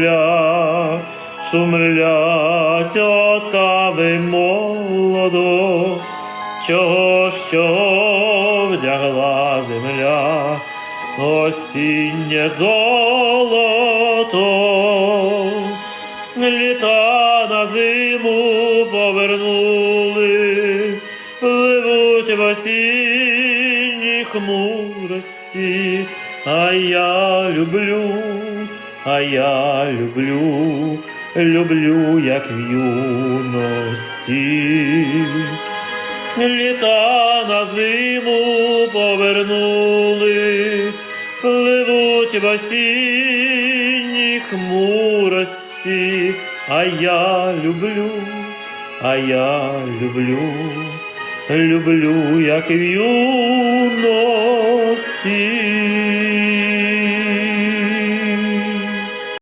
Ля, Шумлять отави молодо, чого що вдягла земля, осіннє золото, літа на зиму повернули, пливуть в осінні хмурості, а я люблю, а я люблю, люблю, як в юності. Літа на зиму повернули, пливуть в осінні хмурості, а я люблю, а я люблю, люблю, як в юності.